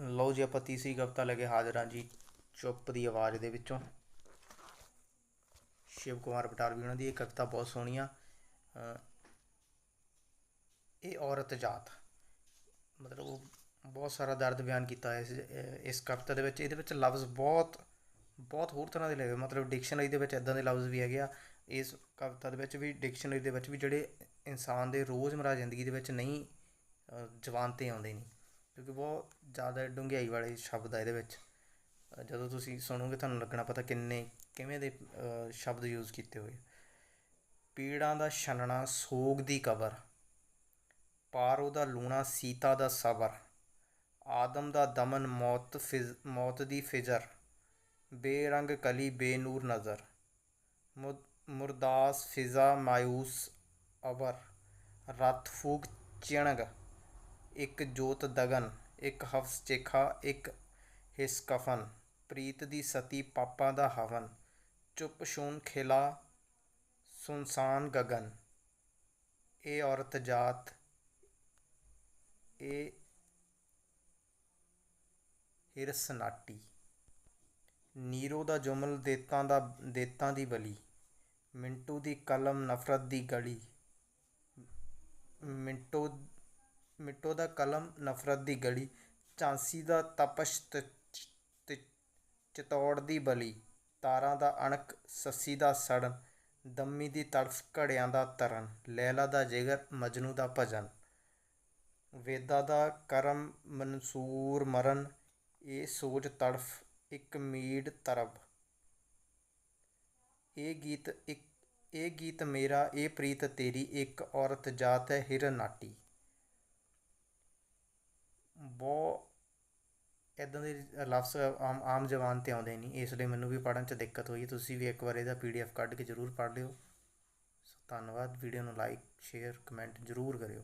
ਲਓ ਜੀ ਆਪਾਂ ਤੀਸਰੀ ਕਵਿਤਾ ਲੈ ਕੇ ਹਾਜ਼ਰ ਹਾਂ ਜੀ ਚੁੱਪ ਦੀ ਆਵਾਜ਼ ਦੇ ਵਿੱਚੋਂ। ਸ਼ਿਵ ਕੁਮਾਰ ਬਟਾਲਵੀ ਉਹਨਾਂ ਦੀ ਇਹ ਕਵਿਤਾ ਬਹੁਤ ਸੋਹਣੀ ਆ। ਇਹ ਔਰਤ ਜਾਤ। ਮਤਲਬ ਉਹ ਬਹੁਤ ਸਾਰਾ ਦਰਦ ਬਿਆਨ ਕੀਤਾ ਹੈ ਇਸ ਇਸ ਕਵਿਤਾ ਦੇ ਵਿੱਚ। ਇਹਦੇ ਵਿੱਚ ਲਫ਼ਜ਼ ਬਹੁਤ ਬਹੁਤ ਹੋਰ ਤਰ੍ਹਾਂ ਦੇ ਲਏ ਹੋਏ ਮਤਲਬ ਡਿਕਸ਼ਨਰੀ ਦੇ ਵਿੱਚ ਇਦਾਂ ਦੇ ਲਫ਼ਜ਼ ਵੀ ਹੈਗੇ ਆ। ਇਸ ਕਵਿਤਾ ਦੇ ਵਿੱਚ ਵੀ ਡਿਕਸ਼ਨਰੀ ਦੇ ਵਿੱਚ ਵੀ ਜਿਹੜੇ ਇਨਸਾਨ ਦੇ ਰੋਜ਼ਮਰਾ ਜ਼ਿੰਦਗੀ ਦੇ ਵਿੱਚ ਨਹੀਂ ਅ, 'ਤੇ ਆਉਂਦੇ ਨਹੀਂ। ਕਿਉਂਕਿ ਬਹੁਤ ਜ਼ਿਆਦਾ ਡੂੰਘਿਆਈ ਵਾਲੇ ਸ਼ਬਦ ਆ ਇਹਦੇ ਵਿੱਚ। ਜਦੋਂ ਤੁਸੀਂ ਸੁਣੋਗੇ ਤੁਹਾਨੂੰ ਲੱਗਣਾ ਪਤਾ ਕਿੰਨੇ, ਕਿਵੇਂ ਦੇ ਸ਼ਬਦ ਯੂਜ਼ ਕੀਤੇ ਹੋਏ ਪੀੜਾਂ ਦਾ ਛੰਨਣਾ ਸੋਗ ਦੀ ਕਬਰ, ਪਾਰੋ ਦਾ ਲੂਣਾ ਸੀਤਾ ਦਾ ਸਬਰ, ਆਦਮ ਦਾ ਦਮਨ ਮੌਤ ਫਿਜ਼, ਮੌਤ ਦੀ ਫਿਜਰ, ਬੇਰੰਗ ਕਲੀ ਬੇਨੂਰ ਨਜ਼ਰ ਮੁ- ਮੁਰਦਾਸ ਫਿਜ਼ਾ ਮਾਯੂਸ ਅਬਰ ਰਤ ਫੂਕ ਚਿਣਗ। ਇੱਕ ਜੋਤ ਦਗਨ, ਇੱਕ ਹਫਸ ਚੇਖਾ, ਇੱਕ ਹਿਸ ਕਫਨ ਪ੍ਰੀਤ ਦੀ ਸਤੀ ਪਾਪਾਂ ਦਾ ਹਵਨ। ਚੁੱਪ ਸ਼ੂਨ ਖਿਲਾ ਸੁਨਸਾਨ ਗਗਨ। ਇਹ ਔਰਤ ਜਾਤ, ਇਹ ਹਿਰਸ ਨਾਟੀ। ਨੀਰੋ ਦਾ ਜੁਮਲ ਦੇਤਾਂ ਦਾ, ਦੇਤਾਂ ਦੀ ਬਲੀ। ਮਿੰਟੂ ਦੀ ਕਲਮ ਨਫ਼ਰਤ ਦੀ ਗਲੀ। ਮਿੰਟੋ ਮਿੰਟੋ ਦਾ ਕਲਮ ਨਫ਼ਰਤ ਦੀ ਗਲੀ, ਝਾਂਸੀ ਦਾ ਤਪਸ਼ ਤ- ਤ- ਚਿਤੌੜ ਦੀ ਬਲੀ, ਤਾਰਾਂ ਦਾ ਅਣਖ, ਸੱਸੀ ਦਾ ਸੜਨ, ਦੰਮੀ ਦੀ ਤੜਫ ਘੜਿਆਂ ਦਾ ਤਰਨ, ਲੈਲਾ ਦਾ ਜਿਗਰ, ਮਜਨੂ ਦਾ ਭਜਨ। ਵੇਦਾ ਦਾ ਕਰਮ ਮਨਸੂਰ ਮਰਨ, ਇਹ ਸੋਚ ਤੜਫ, ਇੱਕ ਮੀੜ ਤਰਬ। ਇਹ ਗੀਤ ਇੱਕ, ਇਹ ਗੀਤ ਮੇਰਾ, ਇਹ ਪ੍ਰੀਤ ਤੇਰੀ ਇੱਕ ਔਰਤ ਜਾਤ ਹੈ ਹਿਰਨ ਨਾਟੀ ਬਹੁਤ ਇੱਦਾਂ ਦੇ ਲਫ਼ਜ਼ ਆਮ ਆਮ ਜ਼ਬਾਨ ਤੇ ਆਉਂਦੇ ਨਹੀਂ, ਇਸ ਲਈ ਮੈਨੂੰ ਵੀ ਪੜ੍ਹਨ 'ਚ ਦਿੱਕਤ ਹੋਈ। ਤੁਸੀਂ ਵੀ ਇੱਕ ਵਾਰ ਇਹਦਾ ਪੀ ਡੀ ਪੀਡੀਐਫ ਕੱਢ ਕੇ ਜ਼ਰੂਰ ਪੜ੍ਹ ਲਿਓ। ਸੋ ਧੰਨਵਾਦ, ਵੀਡੀਓ ਨੂੰ ਲਾਈਕ ਸ਼ੇਅਰ ਕਮੈਂਟ ਜ਼ਰੂਰ ਕਰਿਓ।